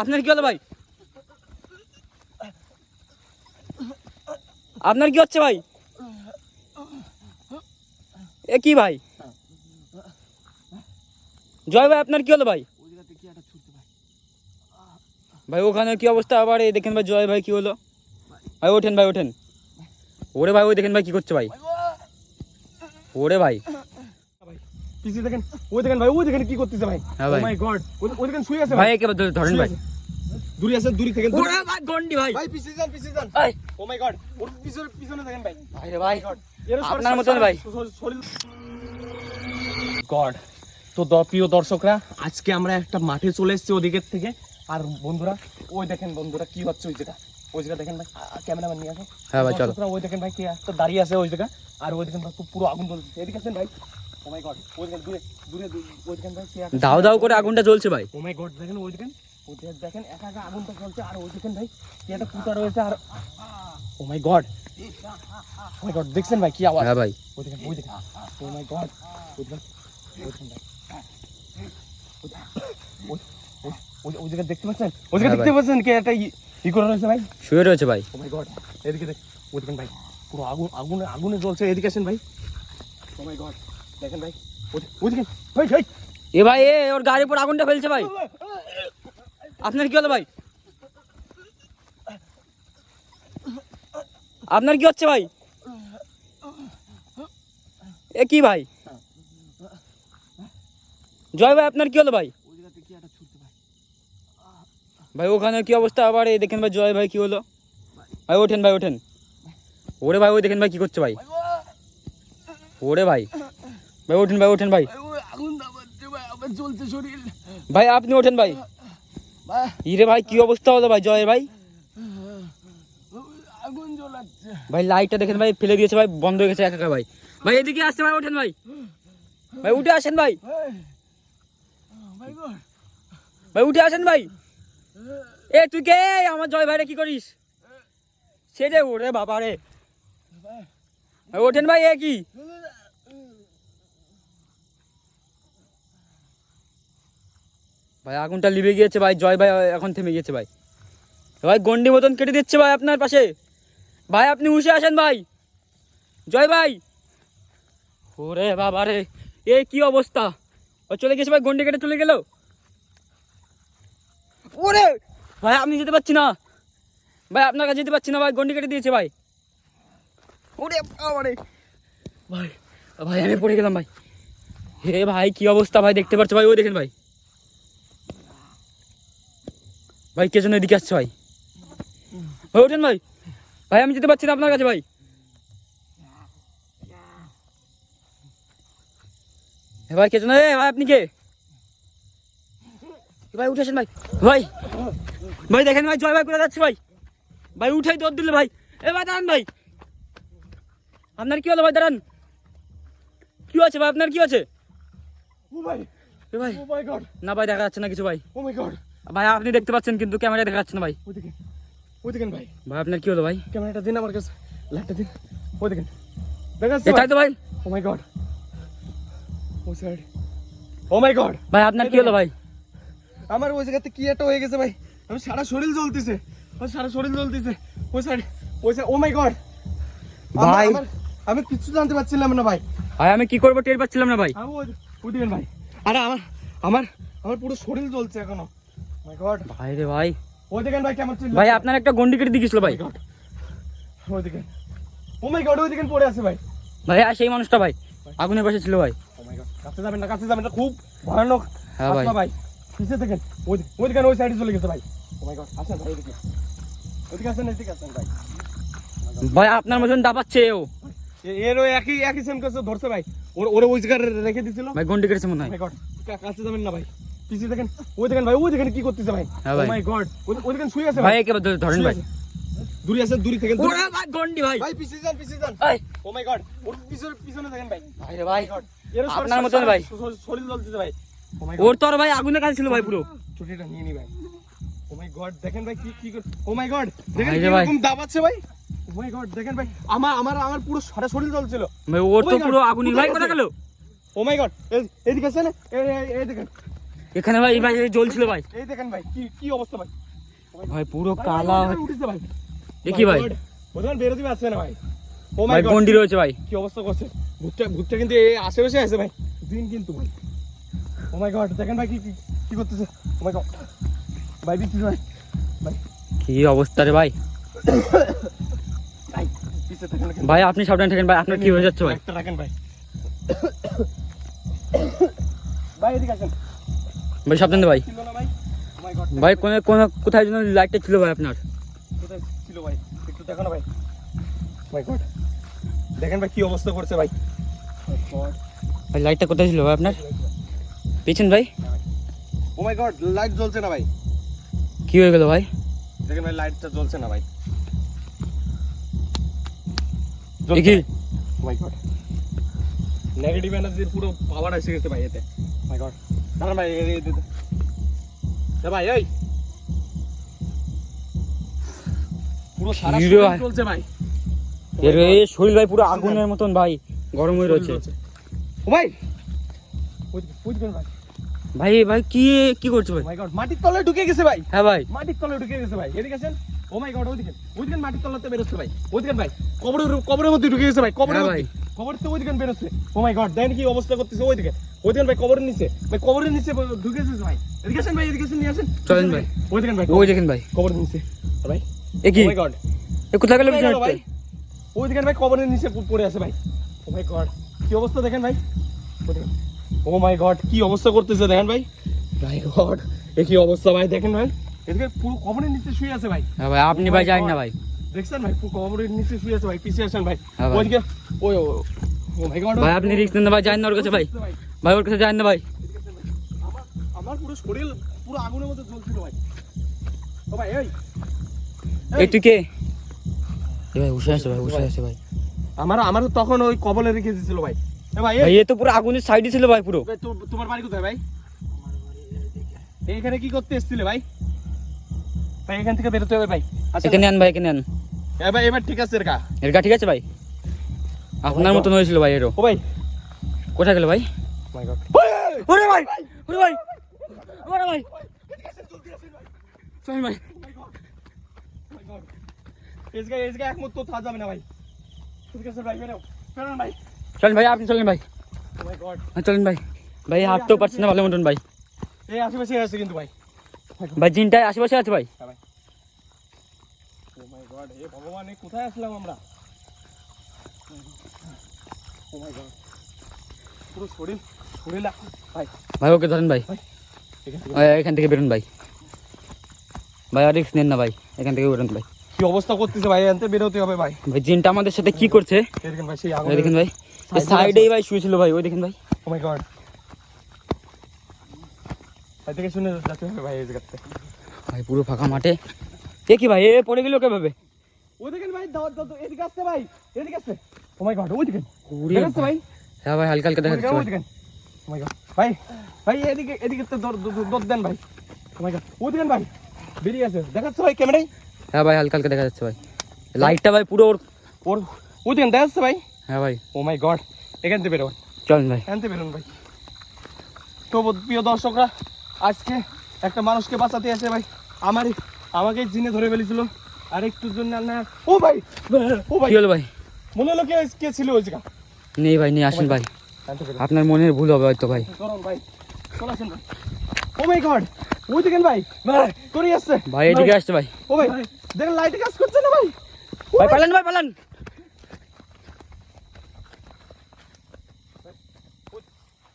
আপনার কি হলো ভাই? আপনার কি হচ্ছে ভাই? এ কি ভাই? জয় ভাই, আপনার কি হলো ভাই? ভাই, ওখানে কি অবস্থা? আবার এই দেখেন ভাই, জয় ভাই, কি হলো? ভাই, ওঠেন ভাই, ওঠেন। ওরে ভাই, ওই দেখেন ভাই, কি করছে ভাই? ওরে ভাই। পিছিয়ে দেখেন ওই দেখেন ভাই ওই দেখেন কি করতেছে ভাই। মাই গড ওই দেখেন শুয়ে আছে ভাই একে ধরেন ভাই। দূরে আছে দূরে থেকে ওরে ভাই গন্ডি ভাই। ভাই পিছিয়ে যান পিছিয়ে যান। ও মাই গড ওর পিছনে পিছনে দেখেন ভাই। ভাই রে ভাই আপনার মতন ভাই। গড তো প্রিয় দর্শকরা আজকে আমরা একটা মাঠে চলে এসেছি ওদিকের থেকে। আর বন্ধুরা ওই দেখেন বন্ধুরা কি হচ্ছে ওই জায়গা। ওই জায়গা দেখেন ভাই ক্যামেরাম্যান নিয়ে আসো হ্যাঁ ভাই চলো। ওই দেখেন ভাই কে একটা দাঁড়িয়ে আছে ওই জায়গা। আর ওই দেখেন পুরো আগুন জ্বলছে। এদিকে আছেন ভাই। ও মাই গড ওই দূরে দূরে দূরে- ওই দেখেন ভাই কে একটা- দাও দাও করে আগুনটা জ্বলছে ভাই। ও মাই গড দেখেন ওই দেখেন ওই দেখেন- একা একা আগুনটা জ্বলছে আর ওই দেখেন ভাই কি একটা পুতা রয়েছে আর ও my god O my god দেখছেন ভাই কি আওয়াজ? হ্যাঁ ভাই। ওই দেখেন ওই দেখেন ও মাই গড ওই দেখেন ওই দেখেন ভাই ওই জায়গা দেখতে পাচ্ছেন? ওই জায়গা হ্যাঁ দেখতে পাচ্ছেন কে একটা ই- ই করে রয়েছে ভাই? শুয়ে রয়েছে ভাই। ও মাই গড এদিকে দেখ ওই দেখেন ভাই পুরো আগুন আগুনে আগুনে জ্বলছে এদিকে আসেন ভাই। ও মাই গড দেখেন ভাই এ ভাই, এ, ওর গাড়ির উপর আগুনটা ফেলছে ভাই। আপনার কি হলো ভাই? আপনার কি হচ্ছে ভাই? এ কি ভাই? জয় ভাই, আপনার কি হলো ভাই? ভাই ওখানে কি অবস্থা? আবার এই দেখেন ভাই, জয় ভাই, কি হলো? ভাই, ওঠেন ভাই, ওঠেন। ওরে ভাই, ওই দেখেন ভাই, কি করছে ভাই? ওরে ভাই। ভাই ওঠেন ভাই ওঠেন ভাই। ভাই শরীর। ভাই আপনি ওঠেন ভাই। ইরে ভাই কি অবস্থা হলো ভাই জয় ভাই। ভাই লাইটটা দেখেন ভাই ফেলে দিয়েছে ভাই বন্ধ হয়ে গেছে একা একা ভাই। ভাই এদিকে আসছে ভাই ওঠেন ভাই। ভাই উঠে আসেন ভাই। ভাই। উঠে আসেন ভাই। এ তুই কে? আমার জয় ভাইরে কি করিস? সে রে ওরে বাবা রে ওঠেন ভাই এ কি? ভাই, আগুনটা লিভে গিয়েছে ভাই, জয় ভাই, এখন থেমে গিয়েছে ভাই। ভাই, গন্ডি মতন কেটে দিচ্ছে ভাই আপনার পাশে। ভাই, আপনি উঠে আসেন ভাই। জয় ভাই। ওরে বাবা রে, এ কি অবস্থা? ও চলে গেছে ভাই, গন্ডি কেটে চলে গেল? ওরে, ভাই, আপনি যেতে পারছি না। ভাই, আপনার কাছে যেতে পারছি না ভাই, গন্ডি কেটে দিয়েছে ভাই। ওরে বাবা রে। ভাই ভাই, আমি পড়ে গেলাম ভাই। হে ভাই, কি অবস্থা ভাই, দেখতে পাচ্ছ ভাই ওই দেখেন ভাই। ভাই কে জন্য এদিকে আসছে ভাই? ভাই ওঠেন ভাই। ভাই আমি যেতে পারছি না আপনার কাছে ভাই। ভাই কে জন্য ভাই আপনি কে? ভাই উঠেছেন ভাই। ভাই ভাই দেখেন ভাই জয় ভাই করে যাচ্ছে ভাই? ভাই উঠাই দৌড় দিলে ভাই। এ ভাই দাঁড়ান ভাই। আপনার কি হলো ভাই দাঁড়ান। কি আছে ভাই আপনার কি আছে ও ভাই। ভাই। না ভাই দেখা যাচ্ছে না কিছু ভাই। Oh my god. ভাই আপনি দেখতে পাচ্ছেন কিন্তু ক্যামেরা দেখা যাচ্ছে না ভাই। ওই দেখেন ওই দেখেন ভাই। ভাই আপনার কি হলো ভাই? ক্যামেরাটা দিন আমার কাছে লাইটটা দিন। ওই দেখেন দেখা যাচ্ছে এটাই তো ভাই। ও মাই গড ও সাইড ও মাই গড ভাই আপনার কি হলো ভাই? আমার ওই জায়গাতে কি একটা হয়ে গেছে ভাই? আমি সারা শরীর জ্বলতেছে। আমার সারা শরীর জ্বলতেছে। ওই সাইড ওই সাইড ও মাই গড ভাই। আমি কিছু জানতে পারছিলাম না ভাই। ভাই আমি কি করব টের পাচ্ছিলাম না ভাই। ওই ওই ভাই। আরে আমার আমার আমার পুরো শরীর জ্বলছে এখনও। মাই গড ভাই রে ভাই। ওই দেখেন ভাই কেমন চিল্লা ভাই আপনার একটা গন্ডি কেটে দিয়ে গেছিল ভাই ওই দেখেন। ও মাই গড ওই দেখেন পড়ে আছে ভাই। ভাই আর সেই মানুষটা ভাই আগুনের পাশে ছিল ভাই। ও মাই গড কাছে যাবেন না কাছে যাবেন না খুব ভয়ানক হ্যাঁ ভাই। ভাই। পিছে দেখেন ওই ওই দেখেন ওই সাইডে চলে গেছে ভাই। ও মাই গড আসেন ভাই আসেন এদিকে আসেন ভাই। ভাই আপনার মতন দাপাচ্ছে ও। এ- এরও একই একই সেম কাছে ধরছে ভাই। ওর ওরে ওই জায়গায় রেখে দিছিল। ভাই গন্ডি কেটেছে মনে হয়। কাছে যাবেন না ভাই। পিছে দেখেন ওই দেখেন ভাই ওই দেখেন কি করতেছে ভাই। ও। মাই গড ওই দেখেন শুয়ে আছে ভাই ভাই। একে ধরেন ভাই। দূরে আছে দূরে থেকে ওরে ভাই গন্ডি ভাই। ভাই পিছে যান পিছে যান। ও মাই গড ওর পিছনে পিছনে দেখেন ভাই। ভাই রে ভাই এরও আপনার মতন ভাই। শরীর- জ্বলতেছে ভাই। মাই ওর তো আর ভাই আগুনের কাছে ছিল ভাই পুরো। ছুটিটা নিয়ে নি ভাই। ও মাই গড দেখেন ভাই কি কি ও মাই গড দেখেন ভাই কি রকম দাবাচ্ছে ভাই। ও মাই গড দেখেন ভাই আমার আমার আমার পুরো সারা শরীর জ্বলছিল। ভাই ওর Oh তো পুরো আগুনই। ভাই কথা গেল? ও মাই গড এদিকে আছে না? এই এই- এই দেখেন। এখানে ভাই ভাই এই জ্বলছিল ভাই। এই দেখেন ভাই কি কি অবস্থা ভাই? ভাই পুরো কালা উঠেছে ভাই। এ কি ভাই? ওদের বেরোতে পারছে না ভাই। ও মাই গড গন্ডি রয়েছে ভাই। কি অবস্থা করছে? ভূতটা ভূতটা কিন্তু এই আশেপাশে আছে ভাই। দিন কিন্তু ভাই। ও মাই গড দেখেন ভাই কি কি- কি করতেছে। ও মাই গড ভাই বিচ্ছিস ভাই। ভাই। কি অবস্থা রে ভাই? ভাই পিছে থাকেন রাখেন। ভাই আপনি সাবধানে থাকেন ভাই আপনার কি হয়ে যাচ্ছে ভাই? একটা রাখেন ভাই। ভাই এদিকে আসেন। ভাই সাবধানে ভাই। ভাই? কোন কোন কোথায় যেন লাইটটা ছিল ভাই আপনার? কোথায় ছিল ভাই? একটু দেখো না ভাই। মাই গড দেখেন ভাই কি অবস্থা করছে ভাই। ভাই লাইটটা কোথায় ছিল ভাই আপনার? পেছন ভাই? ও মাই গড লাইট জ্বলছে না ভাই। কি হয়ে গেল ভাই? দেখেন ভাই লাইটটা জ্বলছে না ভাই। কি? মাই গড। নেগেটিভ এনার্জির পুরো পাওয়ার এসে গেছে ভাই এতে। My god. দাঁড়ান ভাই এই পুরো সারা? চলছে ভাই। এর শরীর ভাই পুরো আগুনের মতন ভাই গরম হয়ে রয়েছে। ও ভাই ভাই। ভাই ভাই কি কি করছ ভাই? মাই গড মাটির তলায় ঢুকে গেছে ভাই। হ্যাঁ ভাই। মাটির তলায় ঢুকে গেছে ভাই। এদিকে আসেন। ও মাই গড ওইদিকে। ওইদিকে মাটির তলাতে বেরোচ্ছে ভাই। ওইদিকে ভাই। কবরের কবরের মধ্যে ঢুকে গেছে ভাই। কবরের হ্যাঁ ভাই। কবর তো ওইদিকে বেরোচ্ছে। ও মাই গড দেখেন কি অবস্থা করতেছে ওইদিকে। ওইদিকে ভাই কবরের নিচে ভাই কবরের নিচে ঢুকে ভাই এদিকে আসেন ভাই এদিকে আসেন নিয়ে আসেন চলেন ভাই। ওইদিকে ভাই ওই দেখেন ভাই কবরের নিচে ভাই এ কি মাই গড এ কোথায় গেল ভাই পিছনে ওইদিকে ভাই কবরের নিচে পড়ে আছে ভাই ও মাই গড কি অবস্থা দেখেন ভাই ও মাই গড কি অবস্থা করতেছে দেখেন ভাই মাই গড এ কি অবস্থা ভাই দেখেন ভাই এদিকে পুরো কবরের নিচে শুয়ে আছে ভাই হ্যাঁ ভাই আপনি ভাই জানেন না ভাই দেখছেন ভাই পুরো কবরের নিচে শুয়ে আছে ভাই পিছিয়ে আসেন ভাই হ্যাঁ ওইদিকে ওই ও মাই গড ভাই আপনি রিস্ক নেন ভাই জানেন না ওর কাছে ভাই ভাই ওর কাছে জানেন না ভাই। আমার পুরো শরীর পুরো আগুনের মধ্যে জ্বলছিল ভাই। ও ভাই এই এই। তুই কে? এ ভাই বসে আছে ভাই বসে আছে ভাই। আমার আমার তখন ওই কবলে রেখে দিয়েছিল ভাই। এ ভাই ভাই এ তো পুরো আগুনের সাইডে ছিল ভাই পুরো। তো- তোমার বাড়ি কোথায় ভাই? এইখানে কি করতে এসেছিলে ভাই? ভাই এখান থেকে বেরোতে হবে ভাই। আচ্ছা এখানে আন ভাই এখানে আন। এবার এবার ঠিক আছে রেখা এর গা ঠিক আছে ভাই। আপনার মতন হয়েছিল ভাই এরও। ও ভাই। কোথায় গেল ভাই? মাই গড ওরে ভাই ওরে ভাই ওরে ভাই চল ভাই এসগা এসগা এক মুহূর্ত থাকা যাবে না ভাই ঠিক আছে ভাই বেরো বেরো ভাই চলেন ভাই আপনি চলেন ভাই ও মাই গড হ্যাঁ চলেন ভাই ভাই হাঁটতেও পারছি না ভালো মতন ভাই এই আশেপাশে আছে কিন্তু ভাই ভাই জিনটাই আশেপাশে আছে ভাই ও মাই গড হে ভগবান এ কোথায় আসলাম আমরা ও মাই গড পুরো শরীর শরীর লাগ ভাই ভাই ওকে ধরেন ভাই। এখান থেকে এখান থেকে বেরোন ভাই। ভাই আর রিক্স নেন না ভাই এখান থেকে বেরোন ভাই। কি অবস্থা করতেছে ভাই? এনতে বেরোতে হবে ভাই। ভাই জিনটা আমাদের সাথে কি করছে? দেখেন ভাই সাইডেই ভাই শুয়েছিল ভাই ওই দেখেন ভাই। ও মাই গড ভাই থেকে শুনে যাতে হবে ভাই এই জায়গাতে। ভাই পুরো ফাঁকা মাঠে। এ কি ভাই এ পড়ে গেল কে ভাবে ওই দেখেন ভাই দাও দাও এদিকে আসছে ভাই এদিকে আসছে। ও মাই গড ওই দেখেন। ওরে ভাই। হ্যাঁ ভাই হালকা হালকা দেখা ওই যাচ্ছে ভাই ও গড ভাই ভাই এদিকে এদিকে তো দর দেন ভাই। ও গড ওই দেখেন ভাই। বেরিয়ে আছে দেখাচ্ছে ভাই ক্যামেরায় হ্যাঁ ভাই হালকা হালকা দেখা যাচ্ছে ভাই। লাইটটা ভাই পুরো ওর ওর ওই দেখেন দেখাচ্ছে ভাই? হ্যাঁ ভাই। ও মাই গড এখান থেকে বেরোন। চলেন ভাই। এখান থেকে বেরোন ভাই। তো প্রিয় দর্শকরা আজকে একটা মানুষকে বাঁচাতে আসে ভাই আমারই আমাকে জিনে ধরে ফেলেছিল। আর একটুর জন্য না ও ভাই! ও ভাই কি হলো ভাই? মনে হলো কে কে ছিল ওই জায়গা। নেই ভাই নিয়ে আসেন ভাই থেকে বেরোন। আপনার মনের ভুল হবে হয়তো ভাই। ও মাই গড ওই দেখেন ভাই ভাই করে আসছে। ভাই এদিকে আসছে ভাই। ও ভাই দেখেন লাইটে কাজ করছে না ভাই। ভাই পালান ভাই পালান।